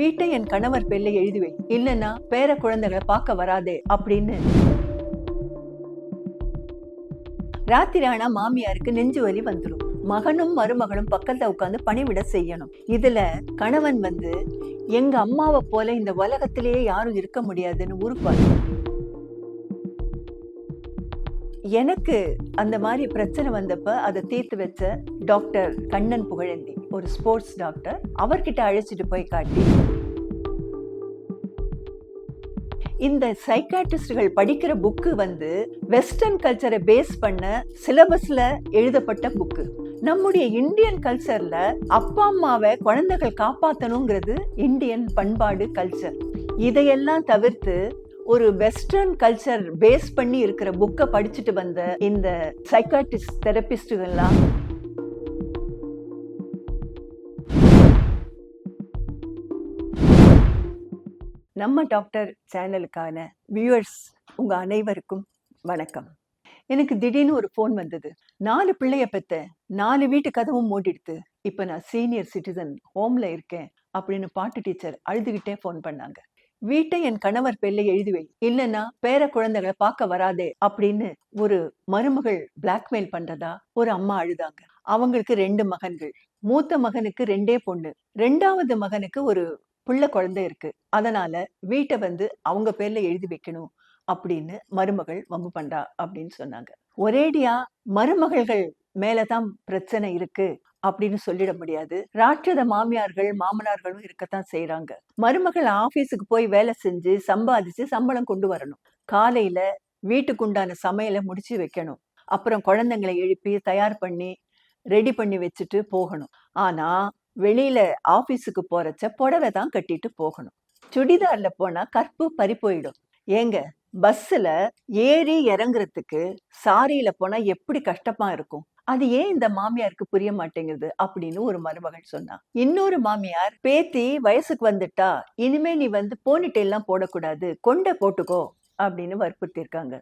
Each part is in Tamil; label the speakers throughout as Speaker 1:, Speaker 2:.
Speaker 1: வீட்டை என் கணவர் பேர்ல எழுதி வை. இல்லைன்னா பேர குழந்தைகளை பார்க்க வராதே அப்படின்னு. ராத்திரி ஆனா மாமியாருக்கு நெஞ்சு வலி வந்துடும் மகனும் மருமகளும் பக்கத்துல உட்காந்து பணிவிட செய்யணும். இதுல கணவன் வந்து எங்க அம்மாவை போல இந்த உலகத்திலேயே யாரும் இருக்க முடியாதுன்னு உருப்பாரு எனக்கு அந்த மாதிரி பிரச்சனை வந்தப்ப அதை தீர்த்து வச்ச டாக்டர் கண்ணன் புகழந்தி ஒரு ஸ்போர்ட்ஸ் டாக்டர் அவர்கிட்ட அழைச்சிட்டு போய் காட்டி இந்த சைக்காட்டிஸ்டுகள் படிக்கிற புக்கு வந்து வெஸ்டர்ன் கல்ச்சரை பேஸ் பண்ண சிலபஸ்ல எழுதப்பட்ட புக்கு நம்முடைய இந்தியன் கல்ச்சர்ல அப்பா அம்மாவை குழந்தைகள் காப்பாத்தணுங்கிறது இந்தியன் பண்பாடு கல்ச்சர் இதையெல்லாம் தவிர்த்து ஒரு வெஸ்டர்ன் கல்ச்சர் பேஸ் பண்ணி இருக்கிற புக்கை படிச்சுட்டு வந்த இந்த சைக்காட்டிஸ்ட் தெரபிஸ்டுகள்லாம் நம்ம டாக்டர் சேனலுக்கான வியூவர்ஸ் உங்க அனைவருக்கும் வணக்கம். எனக்கு திடீர்னு ஒரு ஃபோன் வந்தது. நாலு பிள்ளைய பெத்த நாலு வீட்டு கதவும் மூடிடுத்து இப்போ நான் சீனியர் சிட்டிசன் ஹோம்ல இருக்கேன் அப்படின்னு பாட்டு டீச்சர் அழுதுகிட்டே ஃபோன் பண்ணாங்க. வீட்டை என் கணவர் பேர்ல எழுதி வை இல்லைன்னா பேர குழந்தைகளை பார்க்க வராதே அப்படின்னு ஒரு மருமகள் பிளாக்மெயில் பண்றதா ஒரு அம்மா அழுதாங்க. அவங்களுக்கு ரெண்டு மகன்கள். மூத்த மகனுக்கு ரெண்டே பொண்ணு. ரெண்டாவது மகனுக்கு ஒரு புள்ள குழந்தை இருக்கு. அதனால வீட்டை வந்து அவங்க பேர்ல எழுதி வைக்கணும் அப்படின்னு மருமகள் வம்பு பண்றா அப்படின்னு சொன்னாங்க. ஒரேடியா மருமகள்கள் மேலதான் பிரச்சனை இருக்கு. அப்படின்னு சொல்லிட முடியாது. ராட்சத மாமியார்கள் மாமனார்களும் இருக்கத்தான் செய்யறாங்க மருமகள் ஆபீஸுக்கு போய் வேலை செஞ்சு சம்பாதிச்சு சம்பளம் கொண்டு வரணும். காலையில வீட்டுக்குண்டான சமையலை முடிச்சு வைக்கணும். அப்புறம் குழந்தைங்களை எழுப்பி தயார் பண்ணி ரெடி பண்ணி வச்சுட்டு போகணும். ஆனா வெளியில ஆபீஸுக்கு போறச்ச புடவை தான் கட்டிட்டு போகணும். சுடிதார்ல போனா கற்பு பறி போயிடும். ஏங்க பஸ்ஸுல ஏறி இறங்குறதுக்கு சாரியில் போனா எப்படி கஷ்டமா இருக்கும்? அது ஏன் இந்த மாமியாருக்கு புரிய மாட்டேங்குது அப்படின்னு ஒரு மருமகள் சொன்னா. இன்னொரு மாமியார் பேத்தி வயசுக்கு வந்துட்டா இனிமே நீ வந்து போனிட்டு எல்லாம் போடக்கூடாது கொண்டை போட்டுக்கோ அப்படின்னு வற்புறுத்திருக்காங்க.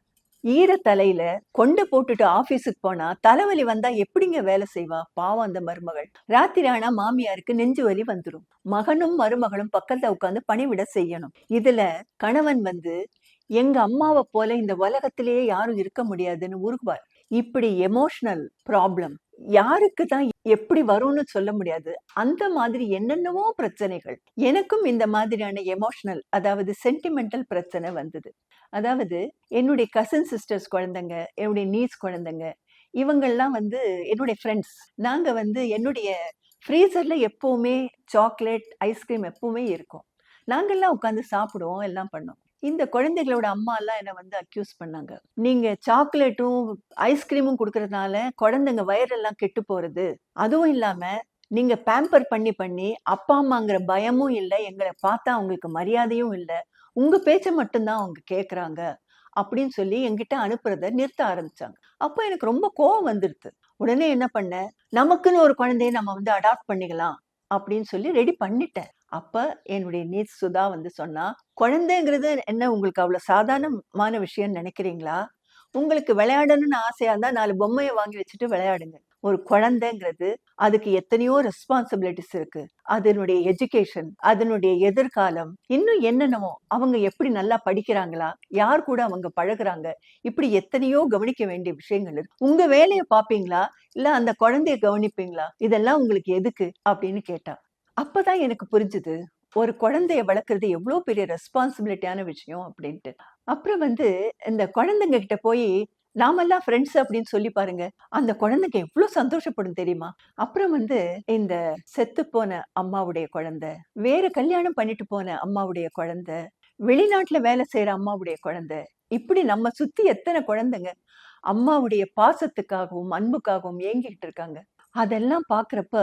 Speaker 1: ஈர தலையில கொண்டு போட்டுட்டு ஆபீஸுக்கு போனா தலைவலி வந்தா எப்படிங்க வேலை செய்வா? பாவம் அந்த மருமகள். ராத்திரி ஆனா மாமியாருக்கு நெஞ்சு வலி வந்துடும் மகனும் மருமகளும் பக்கத்துல உட்காந்து பணிவிட செய்யணும். இதுல கணவன் வந்து எங்க அம்மாவை போல இந்த உலகத்திலேயே யாரும் இருக்க முடியாதுன்னு உருகுவார். இப்படி எமோஷனல் ப்ராப்ளம் யாருக்கு தான் எப்படி வரும்னு சொல்ல முடியாது. அந்த மாதிரி என்னென்னவோ பிரச்சனைகள். எனக்கும் இந்த மாதிரியான எமோஷனல் அதாவது சென்டிமெண்டல் பிரச்சனை வந்தது. அதாவது என்னுடைய கசின் சிஸ்டர்ஸ் குழந்தைங்க என்னுடைய நீஸ் குழந்தைங்க இவங்கெல்லாம் வந்து என்னுடைய ஃப்ரெண்ட்ஸ் நாங்க வந்து என்னுடைய ஃப்ரீசர்ல எப்போவுமே சாக்லேட் ஐஸ்கிரீம் எப்போவுமே இருக்கும். நாங்கள்லாம் உட்காந்து சாப்பிடுவோம் எல்லாம் பண்ணோம் இந்த குழந்தைகளோட அம்மா எல்லாம் என்ன வந்து அக்யூஸ் பண்ணாங்க. நீங்க சாக்லேட்டும் ஐஸ்கிரீமும் கொடுக்கறதுனால குழந்தைங்க வயிறெல்லாம் கெட்டு போறது. அதுவும் இல்லாம நீங்க பேம்பர் பண்ணி பண்ணி அப்பா அம்மாங்கிற பயமும் இல்லை எங்களை பார்த்தா அவங்களுக்கு மரியாதையும் இல்லை உங்க பேச்சை மட்டும்தான் அவங்க கேக்குறாங்க அப்படின்னு சொல்லி எங்கிட்ட அனுப்புறத நிறுத்த ஆரம்பிச்சாங்க. அப்போ எனக்கு ரொம்ப கோவம் வந்துடுது உடனே என்ன பண்ணேன்? நமக்குன்னு ஒரு குழந்தைய நம்ம வந்து அடாப்ட் பண்ணிக்கலாம் அப்படின்னு சொல்லி ரெடி பண்ணிட்டேன். அப்ப என்னுடைய நீத் சுதா வந்து சொன்னா குழந்தைங்கிறது என்ன உங்களுக்கு அவ்வளவு சாதாரணமான விஷயம்னு நினைக்கிறீங்களா? உங்களுக்கு விளையாடணும்னு ஆசையா இருந்தா நாலு பொம்மையை வாங்கி வச்சுட்டு விளையாடுங்க. ஒரு குழந்தைங்கிறது அதுக்கு எத்தனையோ ரெஸ்பான்சிபிலிட்டிஸ் இருக்கு. அதனுடைய எஜுகேஷன் அதனுடைய எதிர்காலம் இன்னும் என்னென்னமோ அவங்க எப்படி நல்லா படிக்கிறாங்களா? யார் கூட அவங்க பழகுறாங்க? இப்படி எத்தனையோ கவனிக்க வேண்டிய விஷயங்கள் இருக்கு. உங்க வேலையை பாப்பீங்களா இல்ல அந்த குழந்தைய கவனிப்பீங்களா? இதெல்லாம் உங்களுக்கு எதுக்கு? அப்படின்னு கேட்டா. அப்பதான் எனக்கு புரிஞ்சுது ஒரு குழந்தைய வளர்க்குறது எவ்வளோ பெரிய ரெஸ்பான்சிபிலிட்டியான விஷயம் அப்படின்ட்டு. அப்புறம் வந்து இந்த குழந்தைங்க கிட்ட போய் நாமெல்லாம் ஃப்ரெண்ட்ஸ் அப்படின்னு சொல்லி பாருங்க அந்த குழந்தைங்க எவ்வளவு சந்தோஷப்படும் தெரியுமா? அப்புறம் வந்து இந்த செத்து போன அம்மாவுடைய குழந்தை வேற கல்யாணம் பண்ணிட்டு போன அம்மாவுடைய குழந்தை வெளிநாட்டுல வேலை செய்யற அம்மாவுடைய குழந்தை இப்படி நம்ம சுத்தி எத்தனை குழந்தைங்க அம்மாவுடைய பாசத்துக்காகவும் அன்புக்காகவும் ஏங்கிக்கிட்டு இருக்காங்க. அதெல்லாம் பாக்குறப்ப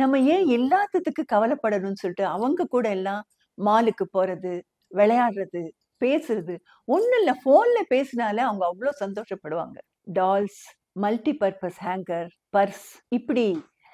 Speaker 1: நம்ம ஏன் இல்லாததுக்கு கவலைப்படணும்னு சொல்லிட்டு அவங்க கூட எல்லாம் மாலுக்கு போறது விளையாடுறது பேசுறது ஒன்றும் இல்லை. ஃபோனில் பேசினாலே அவங்க அவ்வளோ சந்தோஷப்படுவாங்க. Dolls multi purpose hanger purse இப்படி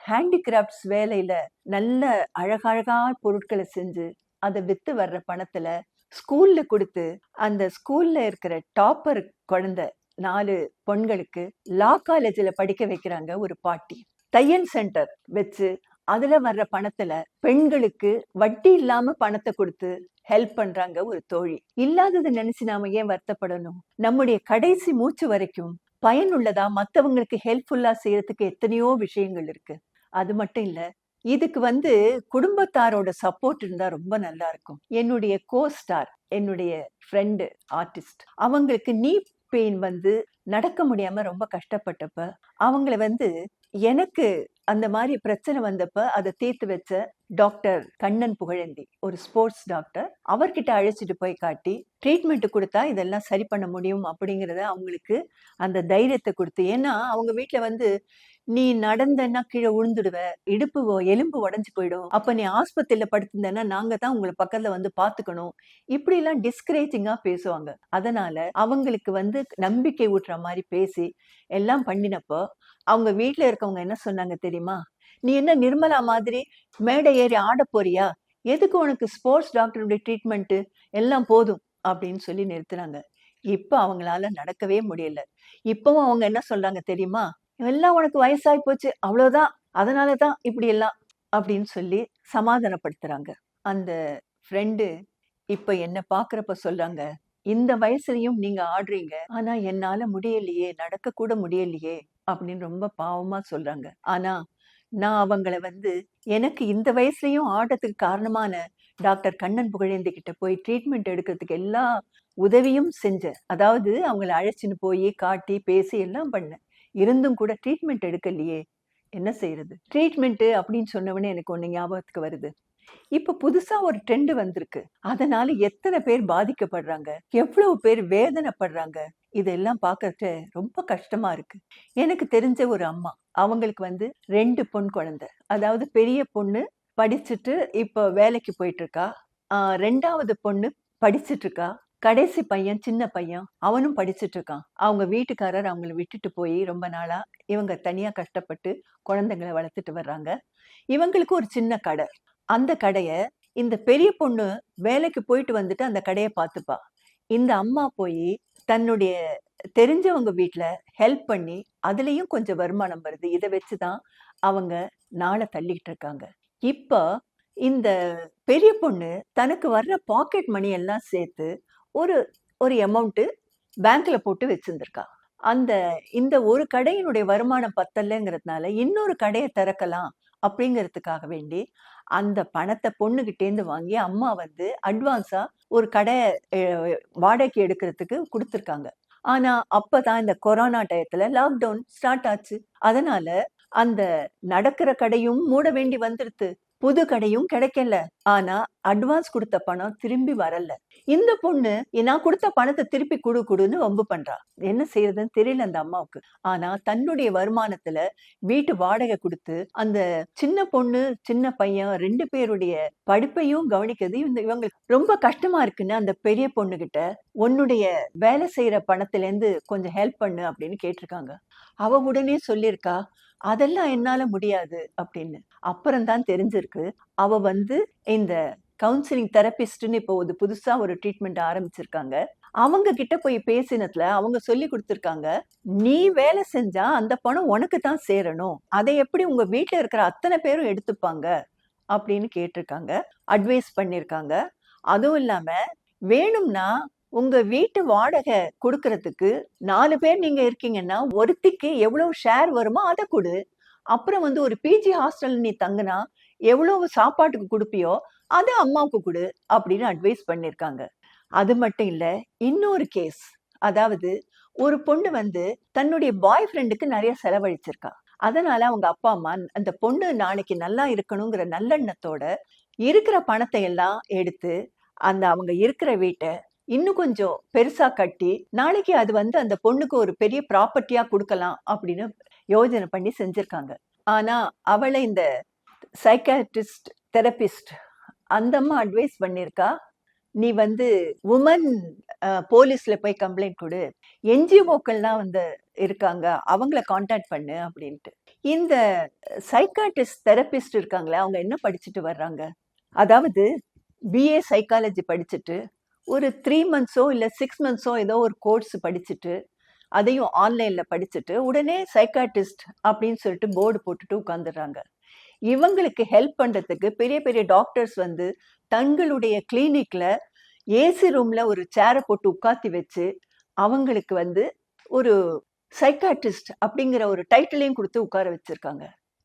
Speaker 1: ஹேண்டிகிராஃப்ட்ஸ் வேலையில நல்ல அழகழகா பொருட்களை செஞ்சு அதை வித்து வர்ற பணத்துல ஸ்கூல்ல கொடுத்து அந்த ஸ்கூல்ல இருக்கிற டாப்பர் குழந்தை நாலு பெண்களுக்கு லா காலேஜில் படிக்க வைக்கிறாங்க ஒரு பாட்டி. தையல் சென்டர் வச்சு அதுல வர்ற பணத்துல பெண்களுக்கு வட்டி இல்லாம பணத்தை கொடுத்து ஹெல்ப் பண்றாங்க ஒரு தோழி. இல்லாததை நினைச்சு நாம ஏன் வருத்தப்படணும்? நம்முடைய கடைசி மூச்சு வரைக்கும் பயனுள்ளதா மத்தவங்களுக்கு ஹெல்ப்ஃபுல்லா செய்யறதுக்கு எத்தனையோ விஷயங்கள் இருக்கு. அது மட்டும் இல்ல இதுக்கு வந்து குடும்பத்தாரோட சப்போர்ட் இருந்தா ரொம்ப நல்லா இருக்கும். என்னுடைய கோ ஸ்டார் என்னுடைய ஃப்ரெண்டு ஆர்டிஸ்ட் அவங்களுக்கு நீ பெயின் வந்து நடக்க முடியாம ரொம்ப கஷ்டப்பட்டப்ப அவங்கள வந்து எனக்கு அந்த மாதிரி பிரச்சனை வந்தப்ப அதை தீர்த்து வச்ச டாக்டர் கண்ணன் புகழேந்தி ஒரு ஸ்போர்ட்ஸ் டாக்டர் அவர்கிட்ட அழைச்சிட்டு போய் காட்டி ட்ரீட்மெண்ட் கொடுத்தா இதெல்லாம் சரி பண்ண முடியும்? அப்படிங்கிறத அவங்களுக்கு அந்த தைரியத்தை கொடுத்து ஏன்னா அவங்க வீட்டில் வந்து நீ நடந்தன்னா கீழே விழுந்துடுவ இடுப்பு எலும்பு உடஞ்சி போயிடும். அப்ப நீ ஆஸ்பத்திரியில படுத்திருந்தேன்னா நாங்க தான் உங்களை பக்கத்துல வந்து பாத்துக்கணும். இப்படி எல்லாம் டிஸ்கரேஜிங்கா பேசுவாங்க. அதனால அவங்களுக்கு வந்து நம்பிக்கை ஊட்டுற மாதிரி பேசி எல்லாம் பண்ணினப்போ அவங்க வீட்டில் இருக்கவங்க என்ன சொன்னாங்க தெரியும்? நீ என்ன நிர்மலா மாதிரி மேடை ஏறி ஆட போறியா? எதுக்கு உனக்கு ஸ்போர்ட்ஸ் டாக்டருடைய ட்ரீட்மெண்ட்டு? எல்லாம் போதும் அப்படின்னு சொல்லி நிறுத்துறாங்க. இப்ப அவங்களால நடக்கவே முடியல. இப்பவும் அவங்க என்ன சொல்றாங்க தெரியுமா? எல்லாம் உனக்கு வயசாகி போச்சு அவ்வளவுதான். அதனால தான் இப்படி எல்லாம் அப்படின்னு சொல்லி சமாதானப்படுத்துறாங்க. அந்த ஃப்ரெண்டு இப்ப என்ன பாக்குறப்ப சொல்றாங்க இந்த வயசுலயும் நீங்க ஆடுறீங்க ஆனா என்னால முடியலையே நடக்க கூட முடியலையே அப்படின்னு ரொம்ப பாவமா சொல்றாங்க. ஆனா நான் அவங்கள வந்து எனக்கு இந்த வயசுலயும் ஆட்டத்துக்கு காரணமான டாக்டர் கண்ணன் புகழேந்தி கிட்ட போய் ட்ரீட்மெண்ட் எடுக்கிறதுக்கு எல்லா உதவியும் செஞ்சேன். அதாவது அவங்கள அழைச்சின்னு போய் காட்டி பேசி எல்லாம் பண்ணேன். இருந்தும் கூட ட்ரீட்மெண்ட் எடுக்கலையே. என்ன செய்யறது ட்ரீட்மெண்ட்டு அப்படின்னு சொன்னவொடனே எனக்கு ஒன்று ஞாபகத்துக்கு வருது. இப்போ புதுசாக ஒரு ட்ரெண்டு வந்திருக்கு. அதனால எத்தனை பேர் பாதிக்கப்படுறாங்க? எவ்வளவு பேர் வேதனைப்படுறாங்க? இதெல்லாம் பார்க்கறது ரொம்ப கஷ்டமா இருக்கு. எனக்கு தெரிஞ்ச ஒரு அம்மா அவங்களுக்கு வந்து ரெண்டு பொன் குழந்தை. அதாவது பெரிய பொண்ணு படிச்சுட்டு இப்போ வேலைக்கு போயிட்டு இருக்கா ரெண்டாவது பொண்ணு படிச்சிட்டு இருக்கா கடைசி பையன் சின்ன பையன் அவனும் படிச்சிட்டு இருக்கான் அவங்க வீட்டுக்காரர் அவங்கள விட்டுட்டு போய் ரொம்ப நாளா இவங்க தனியா கஷ்டப்பட்டு குழந்தைங்களை வளர்த்துட்டு வர்றாங்க. இவங்களுக்கு ஒரு சின்ன கடை. அந்த கடைய இந்த பெரிய பொண்ணு வேலைக்கு போயிட்டு வந்துட்டு அந்த கடையை பார்த்துப்பா. இந்த அம்மா போய் தன்னுடைய தெரிஞ்சவங்க வீட்டில் ஹெல்ப் பண்ணி அதுலேயும் கொஞ்சம் வருமானம் வருது. இதை வச்சு தான் அவங்க நாளை தள்ளிக்கிட்டு இருக்காங்க. இப்போ இந்த பெரிய பொண்ணு தனக்கு வர்ற பாக்கெட் மணி எல்லாம் சேர்த்து ஒரு ஒரு அமௌண்ட்டு பேங்க்கில் போட்டு வச்சுருந்துருக்கா. அந்த இந்த ஒரு கடையினுடைய வருமானம் பத்தலைங்கிறதுனால இன்னொரு கடையை திறக்கலாம் அப்படிங்கிறதுக்காக வேண்டி அந்த பணத்தை பொண்ணுகிட்டேந்து வாங்கி அம்மா வந்து அட்வான்ஸாக ஒரு கடை வாடகை வாடகைக்கு எடுக்கிறதுக்கு கொடுத்துருக்காங்க. ஆனா அப்பதான் இந்த கொரோனா டயத்துல லாக்டவுன் ஸ்டார்ட் ஆச்சு. அதனால அந்த நடக்கிற கடையும் மூட வேண்டி வந்துடுது புது கடையும் கிடைக்கல. ஆனா அட்வான்ஸ் கொடுத்த பணம் திரும்பி வரல. இந்த பொண்ணு நான் கொடுத்த பணத்தை திருப்பி குடு குடுன்னு வம்பு பண்றா. என்ன செய்யறதுன்னு தெரியல அந்த அம்மாவுக்கு. ஆனா தன்னுடைய வருமானத்துல வீட்டு வாடகை கொடுத்து அந்த சின்ன பொண்ணு சின்ன பையன் ரெண்டு பேருடைய படிப்பையும் கவனிக்கிறது இந்த இவங்களுக்கு ரொம்ப கஷ்டமா இருக்குன்னு அந்த பெரிய பொண்ணு கிட்ட உன்னுடைய வேலை செய்யற பணத்துல இருந்து கொஞ்சம் ஹெல்ப் பண்ணு அப்படின்னு கேட்டிருக்காங்க. அவ உடனே சொல்லியிருக்கா அதெல்லாம் என்னால முடியாது அப்படின்னு. அப்புறம்தான் தெரிஞ்சிருக்கு அவ வந்து இந்த கவுன்சிலிங் தெரபிஸ்ட்னு இப்போ ஒரு புதுசா ஒரு ட்ரீட்மெண்ட் ஆரம்பிச்சிருக்காங்க. அவங்க கிட்ட போய் பேசினதுல அவங்க சொல்லி கொடுத்துருக்காங்க நீ வேலை செஞ்சா அந்த பணம் உனக்கு தான் சேரணும். அதை எப்படி உங்க வீட்டில் இருக்கிற அத்தனை பேரும் எடுத்துப்பாங்க? அப்படின்னு கேட்டிருக்காங்க. அட்வைஸ் பண்ணியிருக்காங்க அதுவும் இல்லாம வேணும்னா உங்க வீட்டு வாடகை கொடுக்கறதுக்கு நாலு பேர் நீங்க இருக்கீங்கன்னா ஒருத்திக்கு எவ்வளவு ஷேர் வருமோ அதை கொடு. அப்புறம் வந்து ஒரு பிஜி ஹாஸ்டல் நீ தங்குனா எவ்வளவு சாப்பாட்டுக்கு கொடுப்பியோ அதை அம்மாவுக்கு கொடு அப்படின்னு அட்வைஸ் பண்ணிருக்காங்க. அது மட்டும் இல்ல இன்னொரு கேஸ் அதாவது ஒரு பொண்ணு வந்து தன்னுடைய பாய் ஃப்ரெண்டுக்கு நிறைய செலவழிச்சிருக்கா. அதனால அவங்க அப்பா அம்மா அந்த பொண்ணு நாளைக்கு நல்லா இருக்கணுங்கிற நல்லெண்ணத்தோட இருக்கிற பணத்தை எல்லாம் எடுத்து அந்த அவங்க இருக்கிற வீட்டை இன்னும் கொஞ்சம் பெருசா கட்டி நாளைக்கு அது வந்து அந்த பொண்ணுக்கு ஒரு பெரிய ப்ராப்பர்ட்டியா கொடுக்கலாம் அப்படின்னு யோஜனை பண்ணி செஞ்சிருக்காங்க. ஆனா அவளை இந்த சைக்காட்ரிஸ்ட் தெரபிஸ்ட் அந்த அம்மா அட்வைஸ் பண்ணியிருக்கா நீ வந்து உமன் போலீஸ்ல போய் கம்ப்ளைண்ட் கொடு. என்ஜிஓக்கள்லாம் வந்து இருக்காங்க அவங்கள காண்டாக்ட் பண்ணு அப்படின்ட்டு. இந்த சைக்காட்ரிஸ்ட் தெரபிஸ்ட் இருக்காங்களே அவங்க என்ன படிச்சுட்டு வர்றாங்க? அதாவது பிஏ சைக்காலஜி படிச்சுட்டு ஒரு த்ரீ மந்த்ஸோ இல்லை சிக்ஸ் மந்த்ஸோ ஏதோ ஒரு கோர்ஸ் படிச்சுட்டு அதையும் ஆன்லைனில் படிச்சுட்டு உடனே சைக்காட்ரிஸ்ட் அப்படின்னு சொல்லிட்டு போர்டு போட்டுட்டு உட்காந்துடுறாங்க. இவங்களுக்கு ஹெல்ப் பண்றதுக்கு பெரிய பெரிய டாக்டர்ஸ் வந்து தங்களுடைய கிளினிக்கில் ஏசி ரூம்ல ஒரு சேரை போட்டு உட்காத்தி வச்சு அவங்களுக்கு வந்து ஒரு சைக்காட்ரிஸ்ட் அப்படிங்கிற ஒரு டைட்டிலையும் கொடுத்து உட்கார வச்சிருக்காங்க.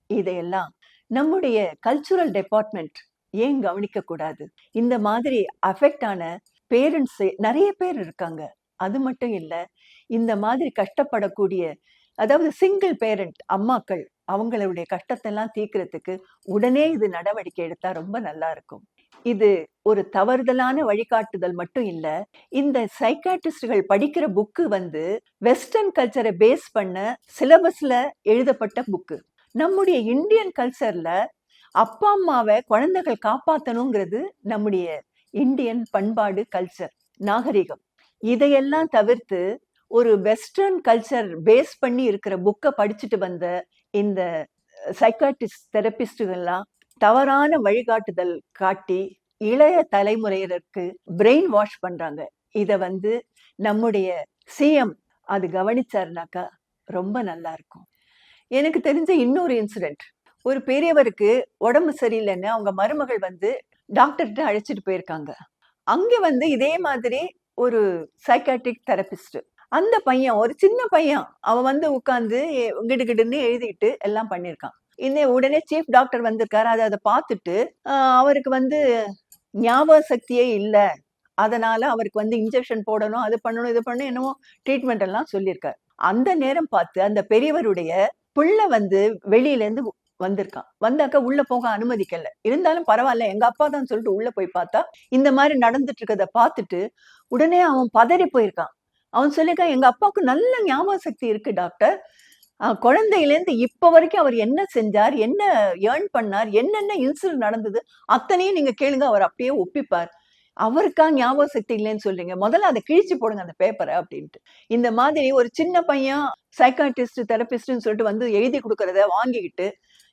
Speaker 1: இதையெல்லாம் நம்முடைய கல்ச்சுரல் டிபார்ட்மெண்ட் ஏன் கவனிக்க கூடாது இந்த மாதிரி அஃபெக்ட் ஆன பேரண்ட்ஸ் நிறைய பேர் இருக்காங்க. அது மட்டும் இல்ல இந்த மாதிரி கஷ்டப்படக்கூடிய அதாவது சிங்கிள் பேரண்ட் அம்மாக்கள் அவங்களுடைய கஷ்டத்தை எல்லாம் தீர்க்கறதுக்கு உடனே இது நடவடிக்கை எடுத்தா ரொம்ப நல்லா இருக்கும். இது ஒரு தவறுதலான வழிகாட்டுதல் மட்டும் இல்ல இந்த சைக்காட்ரிஸ்டுகள் படிக்கிற புக்கு வந்து வெஸ்டர்ன் கல்ச்சரை பேஸ் பண்ண சிலபஸ்ல எழுதப்பட்ட புக்கு நம்முடைய இந்தியன் கல்ச்சர்ல அப்பா அம்மாவை குழந்தைகள் காப்பாத்தணுங்கிறது நம்முடைய இந்தியன் பண்பாடு கல்ச்சர் நாகரிகம். இதையெல்லாம் தவிர்த்து ஒரு வெஸ்டர்ன் கல்ச்சர் பேஸ் பண்ணி இருக்கிற புக்கை படிச்சுட்டு வந்த இந்த சைக்காட்டிஸ்ட் தெரபிஸ்டுகள்லாம் தவறான வழிகாட்டுதல் காட்டி இளைய தலைமுறையினருக்கு பிரெயின் வாஷ் பண்றாங்க. இதை வந்து நம்முடைய சிஎம் அது கவனிச்சாருனாக்கா ரொம்ப நல்லா இருக்கும் எனக்கு தெரிஞ்ச இன்னொரு இன்சிடென்ட் ஒரு பெரியவருக்கு உடம்பு சரியில்லைன்னு அவங்க மருமகள் வந்து டாக்டர்கிட்ட அழைச்சிட்டு போயிருக்காங்க. அங்கே வந்து இதே மாதிரி ஒரு சைக்காட்ரிக் தெரபிஸ்ட் அந்த பையன் ஒரு சின்ன பையன் அவன் வந்து உட்காந்து கிடுகிடுன்னு எழுதிட்டு எல்லாம் பண்ணியிருக்கான். இன்னே உடனே சீஃப் டாக்டர் வந்திருக்காரு. அதை அதை பார்த்துட்டு அவருக்கு வந்து ஞாபக சக்தியே இல்லை. அதனால அவருக்கு வந்து இன்ஜெக்ஷன் போடணும் அது பண்ணணும் இது பண்ணணும் என்னமோ ட்ரீட்மெண்ட் எல்லாம் சொல்லியிருக்காரு. அந்த நேரம் பார்த்து அந்த பெரியவருடைய புள்ள வந்து வெளியில இருந்து வந்திருக்கான். வந்தாக்க உள்ள போக அனுமதிக்கல. இருந்தாலும் பரவாயில்ல எங்க அப்பா தான் சொல்லிட்டு உள்ள போய் பார்த்தா இந்த மாதிரி நடந்துட்டு இருக்கத பார்த்துட்டு உடனே அவன் பதறி போயிருக்கான். அவன் சொல்லிருக்கான் எங்க அப்பாவுக்கு நல்ல ஞாபக சக்தி இருக்கு டாக்டர். ஆஹ் குழந்தையிலேருந்து இப்போ வரைக்கும் அவர் என்ன செஞ்சார் என்ன ஏர்ன் பண்ணார் என்னென்ன இன்சிடென்ட் நடந்தது அத்தனையும் நீங்க கேளுங்க அவர் அப்படியே ஒப்பிப்பார். அவருக்கா ஞாபக சக்தி இல்லைன்னு சொல்றீங்க. முதல்ல அதை கிழிச்சு போடுங்க அந்த பேப்பரை அப்படின்ட்டு. இந்த மாதிரி ஒரு சின்ன பையன் சைக்காட்ரிஸ்ட் தெரபிஸ்ட்னு சொல்லிட்டு வந்து எழுதி கொடுக்கறத வாங்கிக்கிட்டு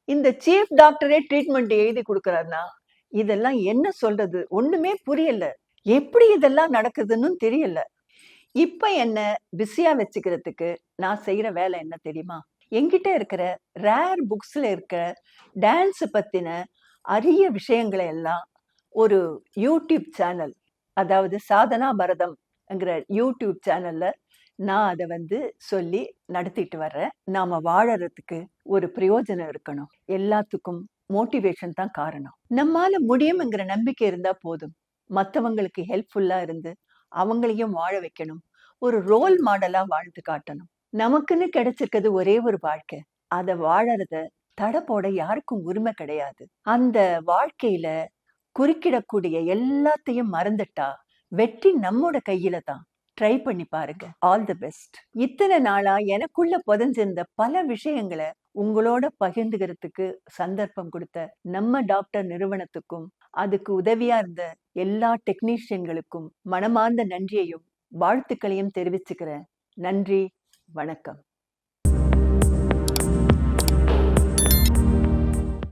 Speaker 1: இந்த சீஃப் டாக்டரே ட்ரீட்மெண்ட் எழுதி கொடுக்குறாருன்னா இதெல்லாம் என்ன சொல்றது? ஒண்ணுமே புரியல. எப்படி இதெல்லாம் நடக்குதுன்னு தெரியல. இப்ப என்ன பிஸியா வச்சுக்கிறதுக்கு நான் செய்யற வேலை என்ன தெரியுமா? என்கிட்ட இருக்கிற ரேர் புக்ஸ்ல இருக்கிற டான்ஸ் பத்தின அரிய விஷயங்களை எல்லாம் ஒரு யூடியூப் சேனல் அதாவது சாதனா பரதம்ங்கிற யூடியூப் சேனல்ல நான் அதை வந்து சொல்லி நடத்திட்டு வர்றேன். நாம வாழறதுக்கு ஒரு பிரயோஜனம் இருக்கணும். எல்லாத்துக்கும் மோட்டிவேஷன் தான் காரணம். நம்மால முடியும்ங்கிற நம்பிக்கை இருந்தா போதும். மத்தவங்களுக்கு ஹெல்ப்ஃபுல்லா இருந்து அவங்களையும் வாழ வைக்கணும். ஒரு ரோல் மாடலா வாழ்ந்து காட்டணும். நமக்குன்னு கிடைச்சிருக்கிறது ஒரே ஒரு வாழ்க்கை. அத வாழறத தடை போட யாருக்கும் உரிமை கிடையாது. அந்த வாழ்க்கையில குறுக்கிடக்கூடிய எல்லாத்தையும் மறந்துட்டா வெற்றி நம்மோட கையில தான். ட்ரை பண்ணி பாருங்க. ஆல் தி பெஸ்ட் இத்தனை நாளா எனக்குள்ள புதஞ்சிருந்த பல விஷயங்களை உங்களோட பகிர்ந்துகிறதுக்கு சந்தர்ப்பம் கொடுத்த நம்ம டாக்டர் நிறுவனத்துக்கும் அதுக்கு உதவியா இருந்த எல்லா டெக்னீஷியன்களுக்கும் மனமார்ந்த நன்றியையும் வாழ்த்துக்களையும் தெரிவிச்சுக்கிறேன். நன்றி வணக்கம்.